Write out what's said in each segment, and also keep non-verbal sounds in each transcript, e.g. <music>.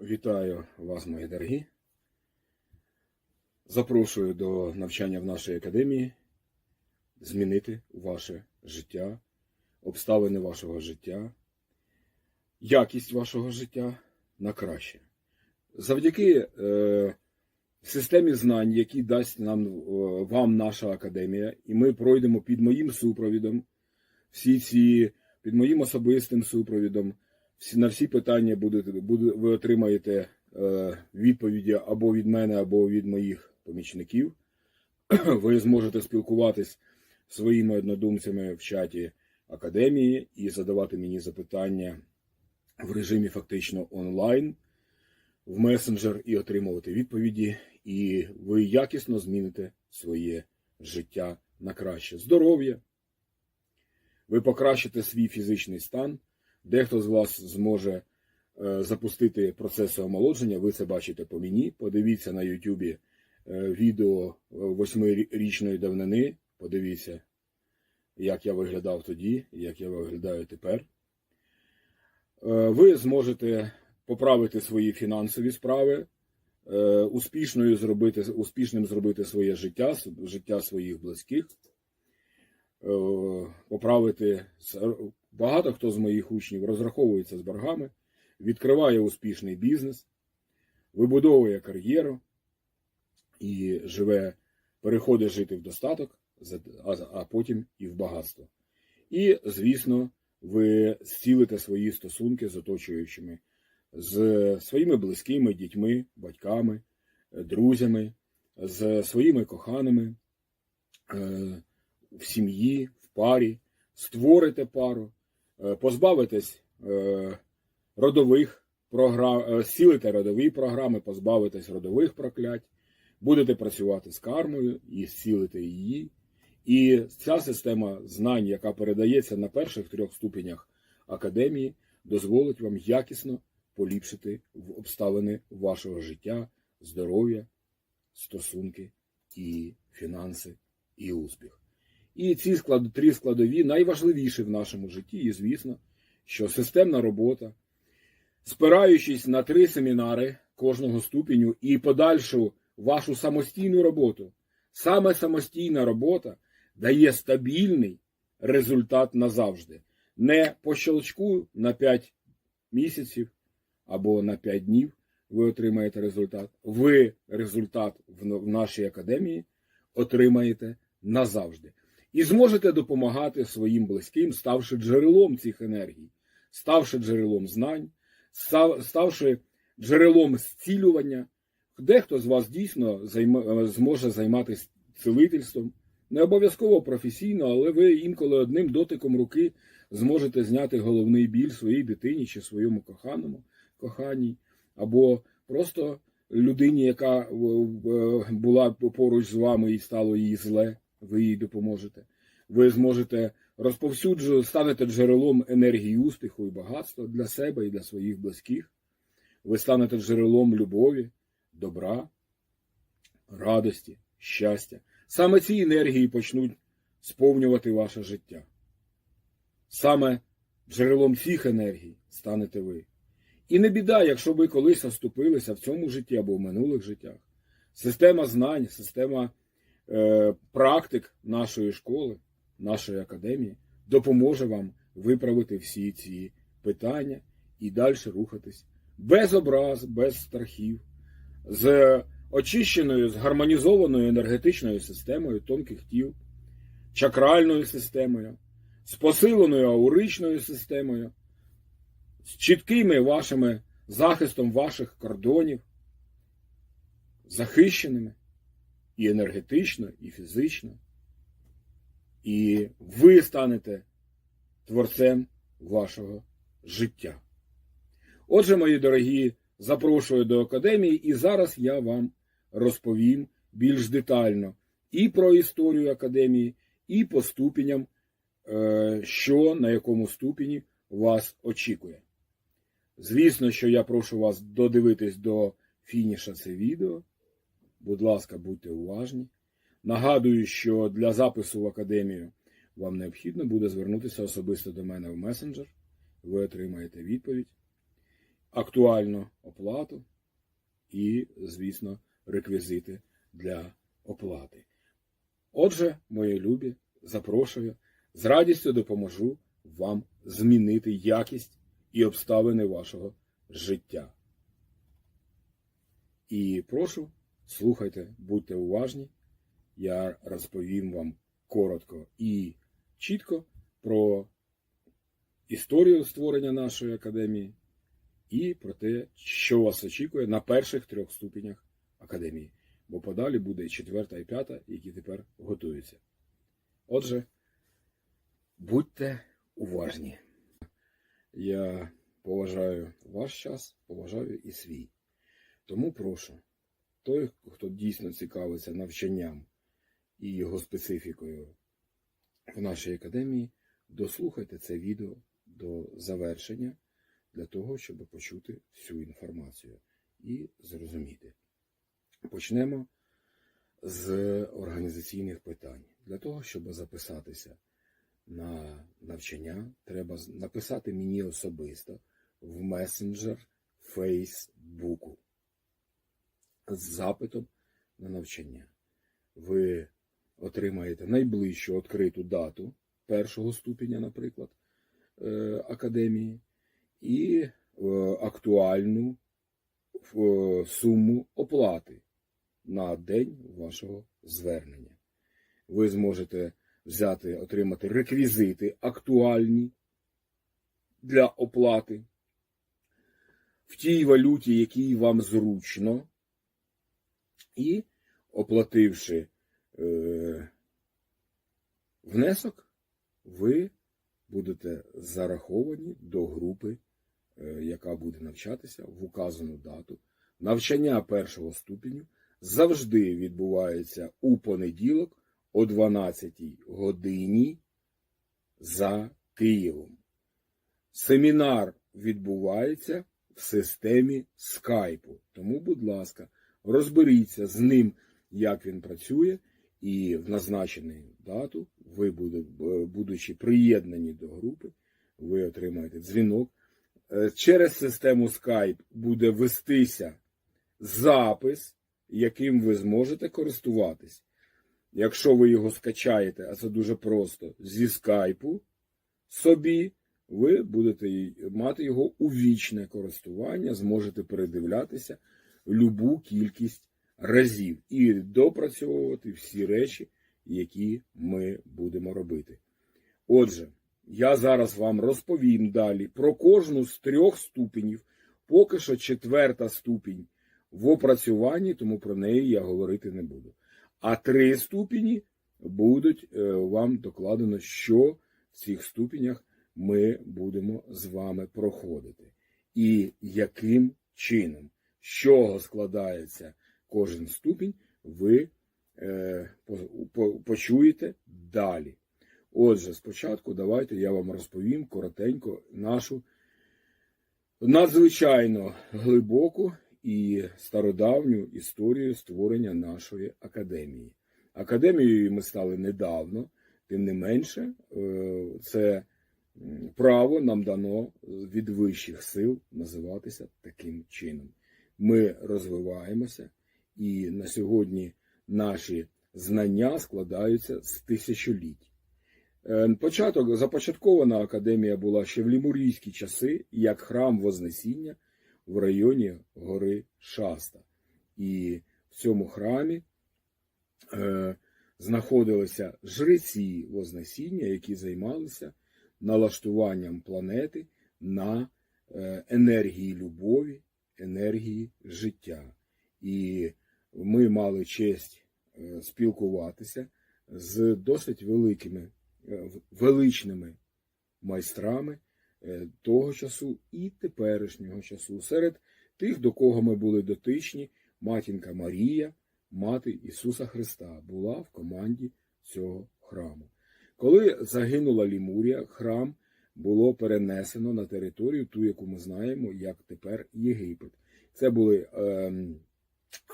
Вітаю вас, мої дорогі. Запрошую до навчання в нашій академії змінити ваше життя, обставини вашого життя, якість вашого життя на краще. Завдяки е, системі знань, які дасть нам е, вам наша академія, і ми пройдемо під моїм супровідом всі ці, під моїм особистим супровідом. На всі питання будете, буде, ви отримаєте е, відповіді або від мене, або від моїх помічників. <clears throat> Ви зможете спілкуватись своїми однодумцями в чаті академії і задавати мені запитання в режимі фактично онлайн в месенджер і отримувати відповіді. І ви якісно зміните своє життя на краще. Здоров'я. Ви покращите свій фізичний стан. Дехто з вас зможе е, запустити процеси омолодження. Ви це бачите по мені. Подивіться на Ютубі е, відео восьмирічної давнини. Подивіться, як я виглядав тоді, як я виглядаю тепер. Е, Ви зможете поправити свої фінансові справи, е, успішною зробити, успішним зробити своє життя, життя своїх близьких, е, поправити Багато хто з моїх учнів розраховується з боргами, відкриває успішний бізнес, вибудовує кар'єру і живе, переходить жити в достаток, а- потім і в багатство. І, звісно, ви зцілите свої стосунки з оточуючими, з своїми близькими дітьми, батьками, друзями, з своїми коханими е, в сім'ї, в парі, створите пару е, позбавитесь е, родових програм, е, родові програми, позбавитесь родових проклять, будете працювати з кармою і зцілите її. І ця система знань, яка передається на перших трьох ступенях академії, дозволить вам якісно поліпшити обставини вашого життя, здоров'я, стосунки і фінанси, і успіх. І ці склад, три складові найважливіші в нашому житті, і звісно, що системна робота, спираючись на три семінари кожного ступеню і подальшу вашу самостійну роботу, саме самостійна робота дає стабільний результат назавжди. Не по щелчку на 5 місяців або на 5 днів ви отримаєте результат. Ви результат в нашій академії отримаєте назавжди і зможете допомагати своїм близьким, ставши джерелом цих енергій, ставши джерелом знань, ставши джерелом зцілювання. Дехто з вас дійсно займа- зможе займатися цілительством, не обов'язково професійно, але ви інколи одним дотиком руки зможете зняти головний біль своїй дитині чи своєму коханому, коханій, або просто людині, яка е, е, була поруч з вами і стало їй зле ви їй допоможете. Ви зможете розповсюджувати, станете джерелом енергії успіху і багатства для себе і для своїх близьких. Ви станете джерелом любові, добра, радості, щастя. Саме ці енергії почнуть сповнювати ваше життя. Саме джерелом цих енергій станете ви. І не біда, якщо ви колись оступилися в цьому житті або в минулих життях. Система знань, система практик нашої школи, нашої академії допоможе вам виправити всі ці питання і далі рухатись без образ, без страхів, з очищеною, з гармонізованою енергетичною системою тонких тіл, чакральною системою, з посиленою ауричною системою, з чіткими вашими захистом ваших кордонів, захищеними і енергетично, і фізично. І ви станете творцем вашого життя. Отже, мої дорогі, запрошую до академії, і зараз я вам розповім більш детально і про історію академії, і по ступеням, е, що на якому ступені вас очікує. Звісно, що я прошу вас додивитись до фініша це відео. Будь ласка, будьте уважні. Нагадую, що для запису в академію вам необхідно буде звернутися особисто до мене в месенджер. Ви отримаєте відповідь. актуальну оплату і, звісно, реквізити для оплати. Отже, мої любі, запрошую, з радістю допоможу вам змінити якість і обставини вашого життя. І прошу, слухайте, будьте уважні. Я розповім вам коротко і чітко про історію створення нашої академії і про те, що вас очікує на перших трьох ступенях академії. Бо подалі буде і четверта, і п'ята, які тепер готуються. Отже, будьте уважні. Я поважаю ваш час, поважаю і свій. Тому прошу, той, хто дійсно цікавиться навчанням і його специфікою в нашій академії, дослухайте це відео до завершення для того, щоб почути всю інформацію і зрозуміти. Почнемо з організаційних питань. Для того, щоб записатися на навчання, треба написати мені особисто в месенджер Фейсбуку з запитом на навчання. Ви отримаєте найближчу відкриту дату першого ступеня, наприклад, е, академії, і е, актуальну е, суму оплати на день вашого звернення. Ви зможете взяти, отримати реквізити актуальні для оплати в тій валюті, якій вам зручно, і оплативши е, внесок, ви будете зараховані до групи, е, яка буде навчатися в указану дату. Навчання першого ступеню завжди відбувається у понеділок о 12 годині за Києвом. Семінар відбувається в системі скайпу. Тому, будь ласка, розберіться з ним, як він працює, і в назначену дату, ви, буде- будучи приєднані до групи, ви отримаєте дзвінок. Е, Через систему Skype буде вестися запис, яким ви зможете користуватись. Якщо ви його скачаєте, а це дуже просто, зі скайпу собі, ви будете мати його у вічне користування, зможете передивлятися любу кількість разів і допрацьовувати всі речі, які ми будемо робити. Отже, я зараз вам розповім далі про кожну з трьох ступенів. Поки що четверта ступінь в опрацюванні, тому про неї я говорити не буду. А три ступені будуть е, вам докладено, що в цих ступенях ми будемо з вами проходити. І яким чином, чого складається кожен ступінь, ви е, по- по- почуєте далі. Отже, спочатку давайте я вам розповім коротенько нашу надзвичайно глибоку і стародавню історію створення нашої академії. Академією ми стали недавно, тим не менше, е, це право нам дано від вищих сил називатися таким чином. Ми розвиваємося, і на сьогодні наші знання складаються з тисячоліть. Е, Початок започаткована академія була ще в лімурійські часи як храм Вознесіння в районі гори Шаста. І в цьому храмі е, знаходилися жреці Вознесіння, які займалися налаштуванням планети на е, енергії любові, енергії життя. І ми мали честь е, спілкуватися з досить великими, е, величними майстрами е, того часу і теперішнього часу. Серед тих, до кого ми були дотичні, матінка Марія, мати Ісуса Христа, була в команді цього храму. Коли загинула Лімурія, храм було перенесено на територію, ту, яку ми знаємо, як тепер Єгипет. Це були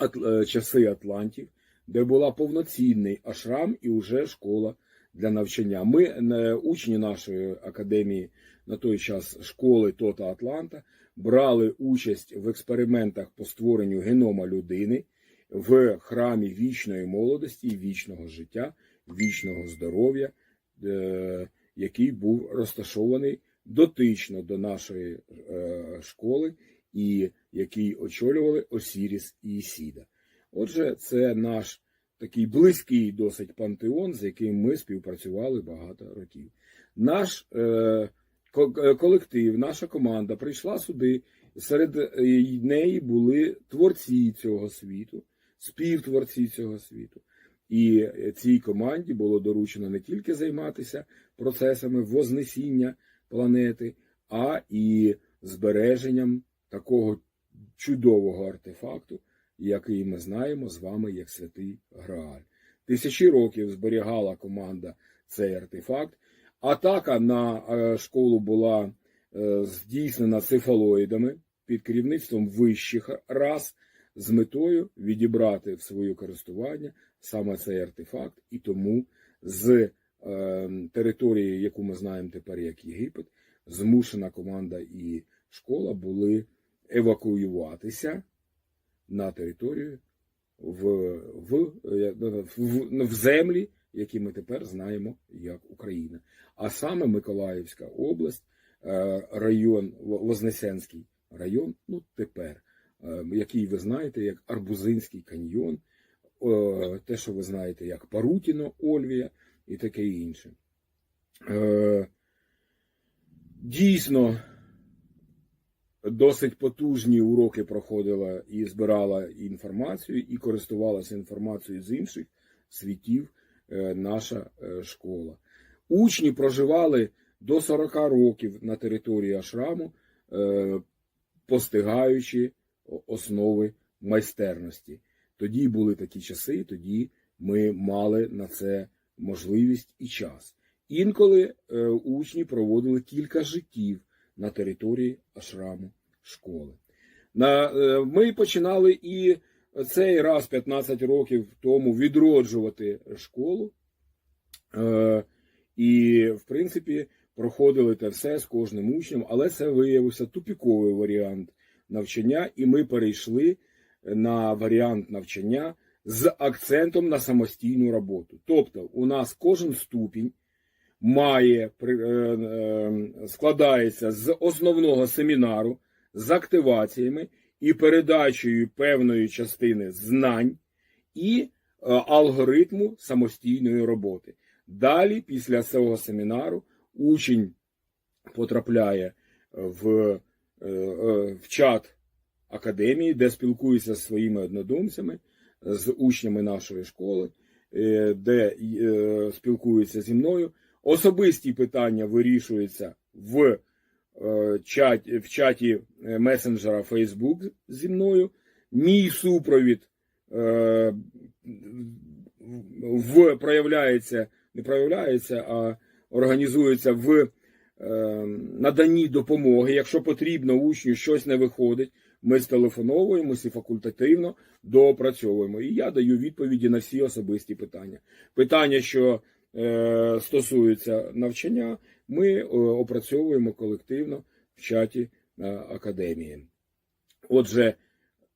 ат- е, часи Атлантів, де була повноцінний ашрам і вже школа для навчання. Ми, е, учні нашої академії на той час школи Тота Атланта, брали участь в експериментах по створенню генома людини в храмі вічної молодості вічного життя, вічного здоров'я, е, який був розташований дотично до нашої е, школи, і який очолювали Осіріс і Ісіда. Отже, це наш такий близький досить пантеон, з яким ми співпрацювали багато років. Наш е, е, колектив, наша команда прийшла сюди. Серед е, неї були творці цього світу, співтворці цього світу. І е, цій команді було доручено не тільки займатися процесами вознесіння планети, а і збереженням такого чудового артефакту, який ми знаємо з вами як святий Грааль. Тисячі років зберігала команда цей артефакт. Атака на е, школу була е, здійснена цефалоїдами під керівництвом вищих рас з метою відібрати в своє користування саме цей артефакт, і тому з е, території, яку ми знаємо тепер як Єгипет, змушена команда і школа були евакуюватися на територію в, в, е, в, в землі, які ми тепер знаємо як Україна. А саме Миколаївська область, е, район Вознесенський район, ну тепер, е, який ви знаєте як Арбузинський каньйон, те, що ви знаєте як Парутіно, Ольвія і таке інше. Е, Дійсно, досить потужні уроки проходила і збирала інформацію, і користувалася інформацією з інших світів е, наша е, школа. Учні проживали до 40 років на території Ашраму, е, постигаючи основи майстерності. Тоді були такі часи, тоді ми мали на це можливість і час. Інколи е, учні проводили кілька життів на території ашраму школи. Е, ми починали і цей раз 15 років тому відроджувати школу. Е, і, в принципі, проходили те все з кожним учнем, але це виявився тупіковий варіант навчання, і ми перейшли на варіант навчання з акцентом на самостійну роботу. Тобто, у нас кожен ступінь має е, е, складається з основного семінару, з активаціями і передачею певної частини знань і е, алгоритму самостійної роботи. Далі, після цього семінару, учень потрапляє в, в чат академії, де спілкується зі своїми однодумцями, з учнями нашої школи, е, де е, спілкується зі мною. Особисті питання вирішуються в, е, чаті, в чаті месенджера Facebook зі мною. Мій супровід в, проявляється, не проявляється, а організується в наданні допомоги. Якщо потрібно учню щось не виходить, ми стелефоновуємося і факультативно доопрацьовуємо. І я даю відповіді на всі особисті питання. Питання, що е, стосуються навчання, ми е, опрацьовуємо колективно в чаті е, академії. Отже,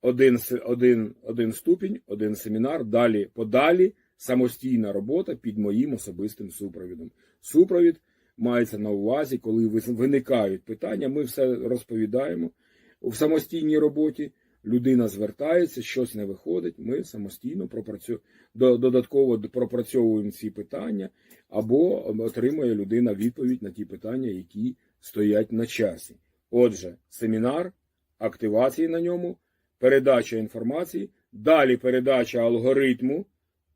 один, один, один ступінь, один семінар, далі подалі самостійна робота під моїм особистим супровідом. Супровід мається на увазі, коли виникають питання, ми все розповідаємо. В самостійній роботі людина звертається, щось не виходить, ми самостійно пропрацю... додатково пропрацьовуємо ці питання, або отримує людина відповідь на ті питання, які стоять на часі. Отже, семінар, активації на ньому, передача інформації, далі передача алгоритму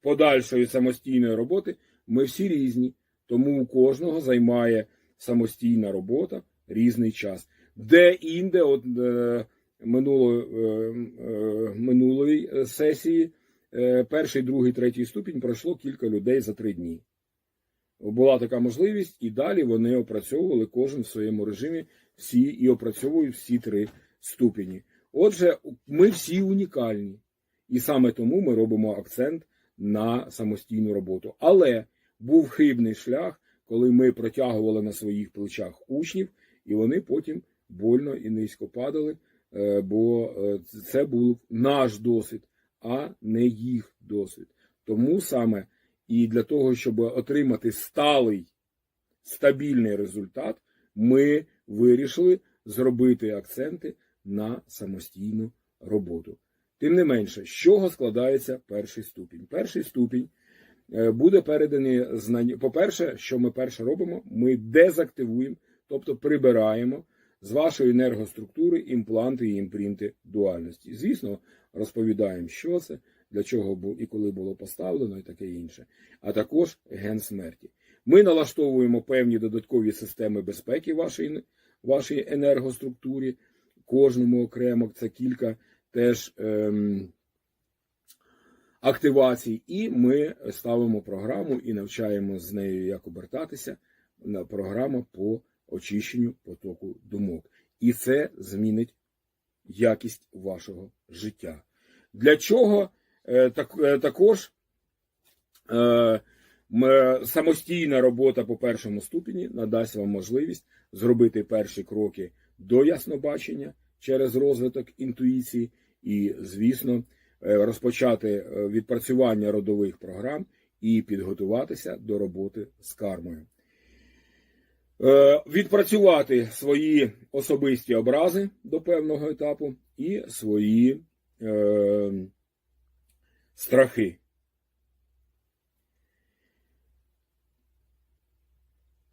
подальшої самостійної роботи. Ми всі різні, тому у кожного займає самостійна робота різний час. Де інде, от е, минуло, е, е, минулої сесії, перший, другий, третій ступінь пройшло кілька людей за три дні. Була така можливість, і далі вони опрацьовували кожен в своєму режимі всі і опрацьовують всі три ступені. Отже, ми всі унікальні, і саме тому ми робимо акцент на самостійну роботу. Але був хибний шлях, коли ми протягували на своїх плечах учнів, і вони потім больно і низько падали, е, бо е, це був наш досвід, а не їх досвід. Тому саме і для того, щоб отримати сталий, стабільний результат, ми вирішили зробити акценти на самостійну роботу. Тим не менше, з чого складається перший ступінь? Перший ступінь е, буде передані знання. По-перше, що ми перше робимо, ми дезактивуємо, тобто прибираємо з вашої енергоструктури імпланти і імпринти дуальності. Звісно, розповідаємо, що це, для чого і коли було поставлено, і таке інше. А також ген смерті. Ми налаштовуємо певні додаткові системи безпеки вашої, вашій енергоструктурі, кожному окремо. Це кілька теж ем, активацій, і ми ставимо програму і навчаємо з нею, як обертатися. На програма по очищенню потоку думок. І це змінить якість вашого життя. Для чого е, так, е, також е, самостійна робота по першому ступені надасть вам можливість зробити перші кроки до яснобачення через розвиток інтуїції і, звісно, розпочати відпрацювання родових програм і підготуватися до роботи з кармою. Е, Відпрацювати свої особисті образи до певного етапу і свої е, страхи.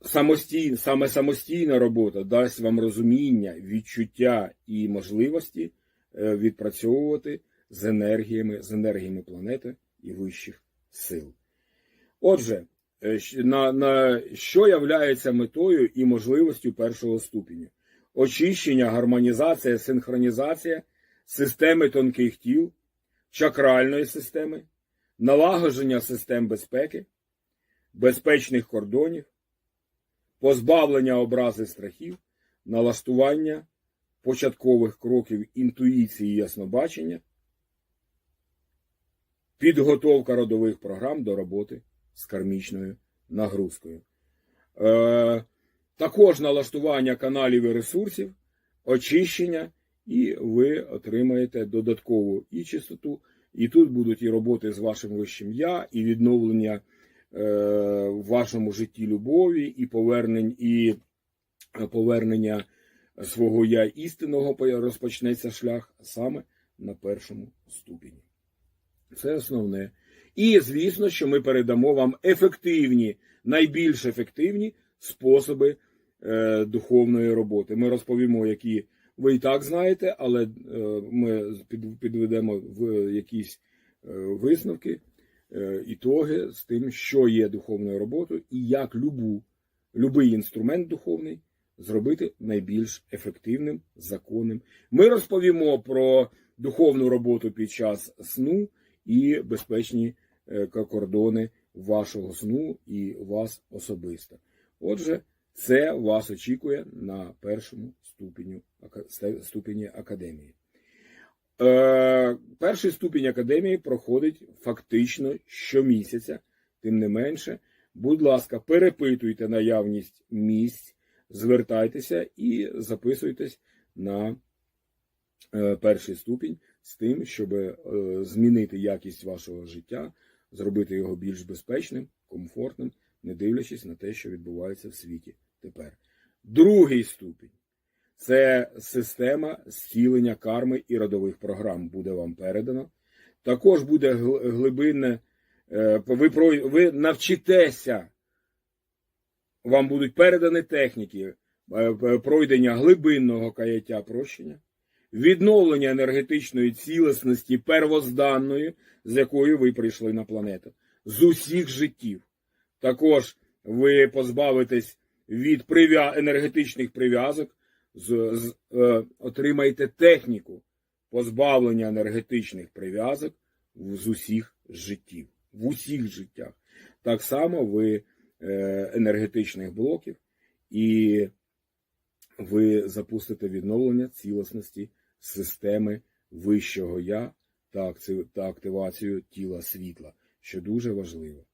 Самостій, саме самостійна робота дасть вам розуміння, відчуття і можливості е, відпрацьовувати з енергіями, з енергіями планети і вищих сил. Отже, на, на що являється метою і можливостю першого ступеню? Очищення, гармонізація, синхронізація системи тонких тіл, чакральної системи, налагодження систем безпеки, безпечних кордонів, позбавлення образи страхів, налаштування початкових кроків інтуїції і яснобачення, підготовка родових програм до роботи з кармічною нагрузкою. Е, також налаштування каналів і ресурсів, очищення, і ви отримаєте додаткову і чистоту. І тут будуть і роботи з вашим вищим я, і відновлення е, в вашому житті любові, і повернень, і повернення свого я істинного розпочнеться шлях саме на першому ступені. Це основне. І звісно, що ми передамо вам ефективні, найбільш ефективні способи е, духовної роботи. Ми розповімо, які ви і так знаєте, але е, ми під, підведемо в якісь е, висновки, е, ітоги з тим, що є духовною роботою, і як любу, любий інструмент духовний зробити найбільш ефективним, законним. Ми розповімо про духовну роботу під час сну і безпечні кордони вашого сну і вас особисто. Отже, це вас очікує на першому ступеню, ступені академії. Е, перший ступінь академії проходить фактично щомісяця. Тим не менше, будь ласка, перепитуйте наявність місць, звертайтеся і записуйтесь на е, перший ступінь з тим, щоб е, змінити якість вашого життя, зробити його більш безпечним, комфортним, не дивлячись на те, що відбувається в світі тепер. Другий ступінь це система зцілення карми і родових програм буде вам передано. Також буде глибинне, е, ви, ви навчитеся, вам будуть передані техніки е, пройдення глибинного каяття прощення, відновлення енергетичної цілісності первозданної, з якою ви прийшли на планету, з усіх життів. Також ви позбавитесь від прив'я... енергетичних прив'язок, з, з, е, отримаєте техніку позбавлення енергетичних прив'язок з усіх життів, в усіх життях. Так само ви е, енергетичних блоків і ви запустите відновлення цілісності системи вищого я та, активацію тіла світла, що дуже важливо.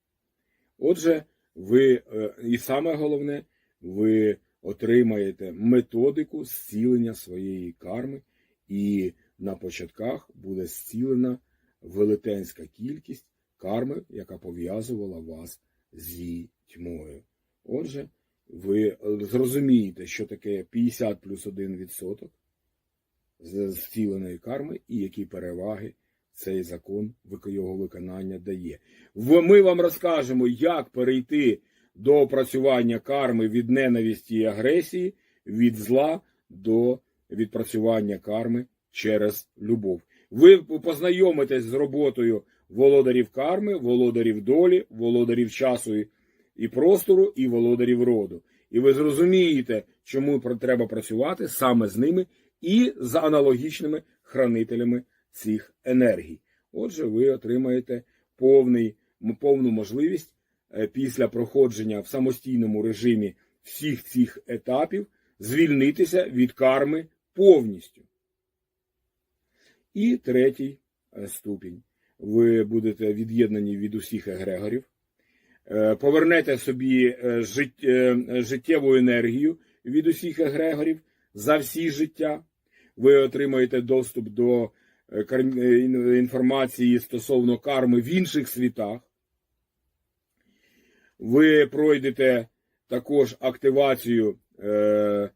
Отже, ви, е, і саме головне, ви отримаєте методику зцілення своєї карми, і на початках буде зцілена велетенська кількість карми, яка пов'язувала вас з її тьмою. Отже, ви е, зрозумієте, що таке 50 плюс 1 відсоток з зціленої карми і які переваги цей закон його виконання дає. Ми вам розкажемо, як перейти до опрацювання карми від ненависті і агресії, від зла до відпрацювання карми через любов. Ви познайомитесь з роботою володарів карми, володарів долі, володарів часу і простору, і володарів роду. І ви зрозумієте, чому треба працювати саме з ними і з аналогічними хранителями цих енергій. Отже, ви отримаєте повний, повну можливість е, після проходження в самостійному режимі всіх цих етапів звільнитися від карми повністю. І третій е, ступінь. Ви будете від'єднані від усіх егрегорів, е, повернете собі жит- життєву енергію від усіх егрегорів за всі життя. Ви отримаєте доступ до е, е, ін- інформації стосовно карми в інших світах. Ви пройдете також активацію е,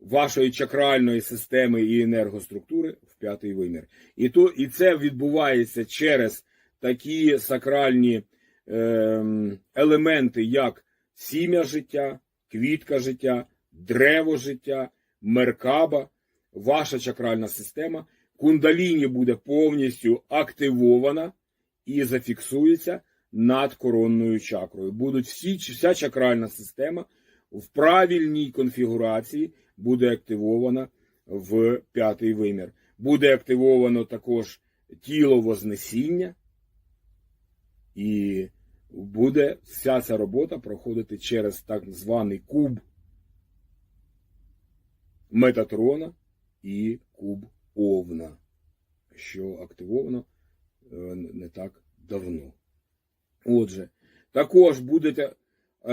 вашої чакральної системи і енергоструктури в п'ятий вимір. І, то, і це відбувається через такі сакральні е, елементи, як сім'я життя, квітка життя, древо життя, меркаба, ваша чакральна система. Кундаліні буде повністю активована і зафіксується над коронною чакрою. Будуть всі, вся чакральна система в правильній конфігурації буде активована в п'ятий вимір. Буде активовано також тіло Вознесіння, і буде вся ця робота проходити через так званий куб Метатрона і куб Овна, що активовано е, не так давно. Отже, також будете е,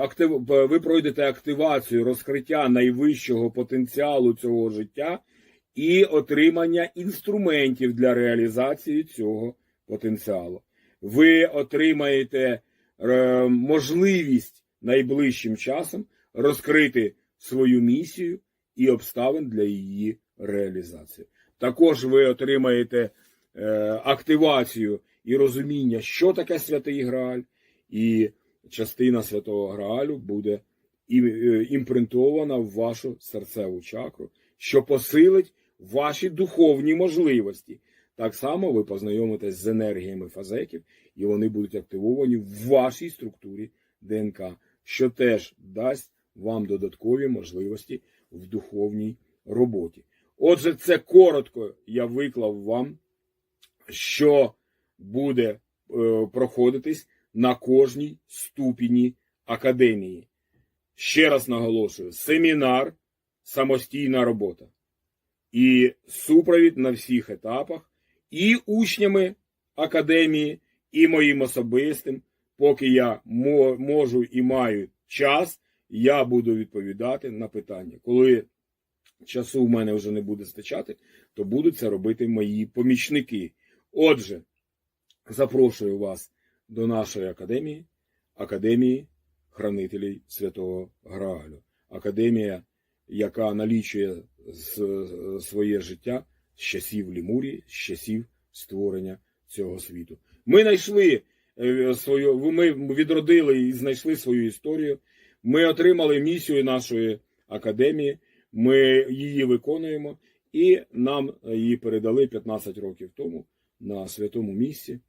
актив, ви пройдете активацію розкриття найвищого потенціалу цього життя і отримання інструментів для реалізації цього потенціалу. Ви отримаєте е, можливість найближчим часом розкрити свою місію і обставин для її реалізації. Також ви отримаєте е, активацію і розуміння, що таке святий Грааль, і частина святого Граалю буде е, імпринтована в вашу серцеву чакру, що посилить ваші духовні можливості. Так само ви познайомитесь з енергіями фазеків, і вони будуть активовані в вашій структурі ДНК, що теж дасть вам додаткові можливості в духовній роботі. Отже, це коротко я виклав вам, що буде е, проходитись на кожній ступені академії. Ще раз наголошую: семінар, самостійна робота і супровід на всіх етапах, і учнями академії, і моїм особистим, поки я можу і маю час, я буду відповідати на питання. Коли часу в мене вже не буде стачати, то будуть це робити мої помічники. Отже, запрошую вас до нашої академії, академії хранителів Святого Граалю. Академія, яка налічує своє життя з часів Лімурії, з часів створення цього світу. Ми знайшли е, свою, ми відродили і знайшли свою історію. Ми отримали місію нашої академії, ми її виконуємо, і нам її передали 15 років тому на святому місці,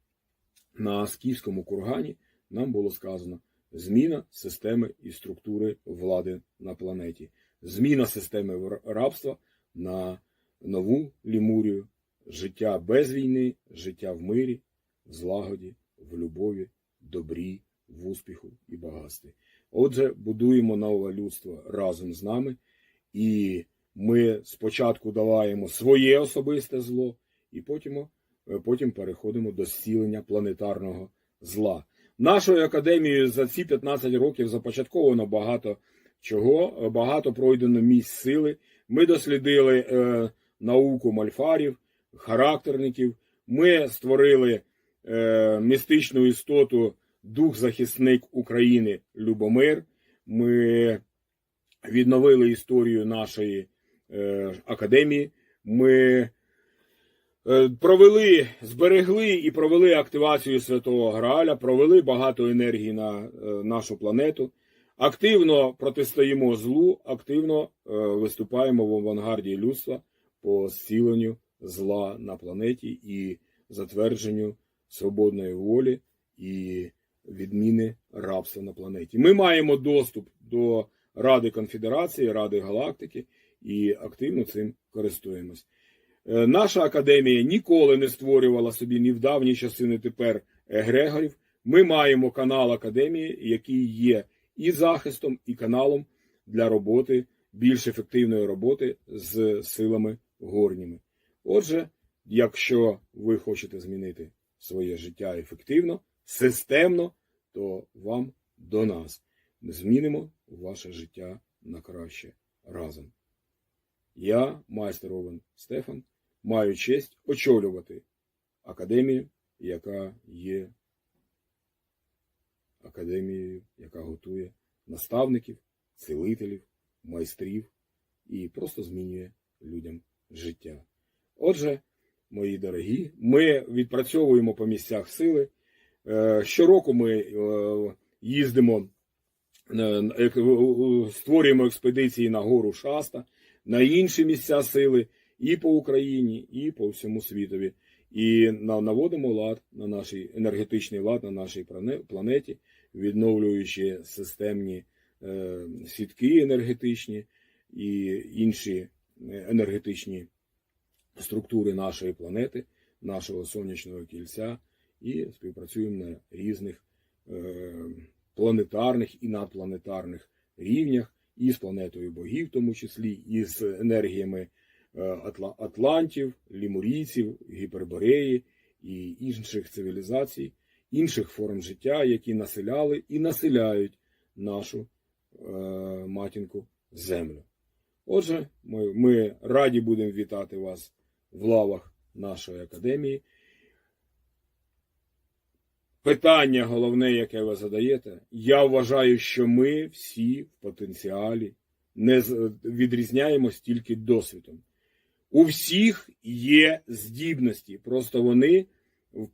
на Скіфському кургані. Нам було сказано зміна системи і структури влади на планеті, зміна системи рабства на нову Лімурію, життя без війни, життя в мирі, в злагоді, в любові, добрі, в успіху і багатстві. Отже, будуємо нове людство разом з нами, і ми спочатку долаємо своє особисте зло, і потім, е, потім переходимо до зцілення планетарного зла. Нашою академією за ці 15 років започатковано багато чого, багато пройдено місць сили. Ми дослідили е, науку мальфарів, характерників. Ми створили е, містичну істоту дух-захисник України Любомир. Ми відновили історію нашої е, академії. Ми е, провели, зберегли і провели активацію Святого Грааля, провели багато енергії на е, нашу планету. Активно протистоїмо злу, активно виступаємо в авангарді людства по зціленню зла на планеті і затвердженню свободної волі і відміни рабства на планеті. Ми маємо доступ до Ради Конфедерації, Ради Галактики і активно цим користуємось. Е, Наша академія ніколи не створювала собі ні в давні часи, ні тепер егрегорів. Ми маємо канал академії, який є і захистом, і каналом для роботи, більш ефективної роботи з силами горніми. Отже, якщо ви хочете змінити своє життя ефективно, системно, то вам до нас. Ми змінимо ваше життя на краще разом. Я, майстер Овен Стефан, маю честь очолювати академію, яка є академією, яка готує наставників, цілителів, майстрів і просто змінює людям життя. Отже, мої дорогі, ми відпрацьовуємо по місцях сили. Е, Щороку ми е, їздимо, е, створюємо експедиції на гору Шаста, на інші місця сили і по Україні, і по всьому світові. І наводимо лад на нашій енергетичний лад на нашій планеті, відновлюючи системні сітки енергетичні і інші енергетичні структури нашої планети, нашого сонячного кільця, і співпрацюємо на різних е, планетарних і надпланетарних рівнях, і з планетою богів, в тому числі, і з енергіями е, атла- атлантів, лімурійців, гіпербореї і інших цивілізацій, інших форм життя, які населяли і населяють нашу е, матінку землю. Отже, ми, ми раді будемо вітати вас в лавах нашої академії. Питання головне, яке ви задаєте, я вважаю, що ми всі в потенціалі не відрізняємось тільки досвідом. У всіх є здібності, просто вони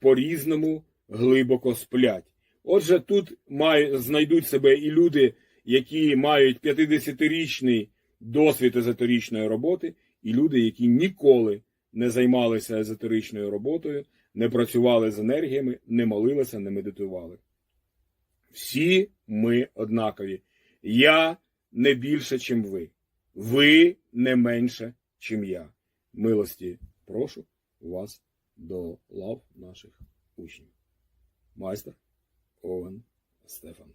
по-різному глибоко сплять. Отже, тут має, знайдуть себе і люди, які мають 50-річний досвід езотеричної роботи, і люди, які ніколи не займалися езотеричною роботою, не працювали з енергіями, не молилися, не медитували. Всі ми однакові. Я не більше, чим ви. Ви не менше, чим я. Милості прошу вас до лав наших учнів. Майстер Овен Стефан.